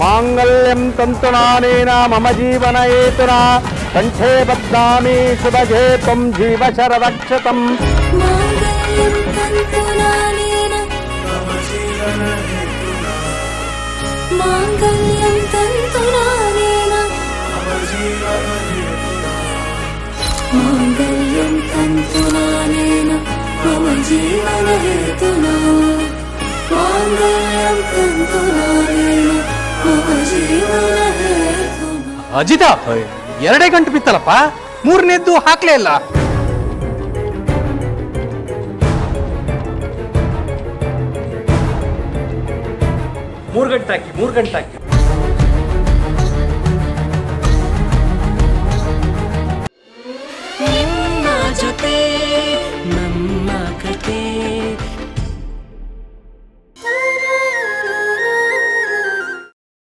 మాంగళ్యం తంతునానేన మమ జీవన హేతునా కంఠే బద్దామి శుభగే త్వం జీవ శరదక్షతం మాంగళ్యం తంతునానేన మమ జీవన ಅಜಿತ ಎರಡೇ ಗಂಟೆ ಬಿತ್ತಲ್ಲಪ್ಪ? ಮೂರನೇದ್ದು ಹಾಕ್ಲೇ ಇಲ್ಲ. ಮೂರು ಗಂಟೆ ಹಾಕಿ ಮೂರು ಗಂಟೆ ಹಾಕಿ.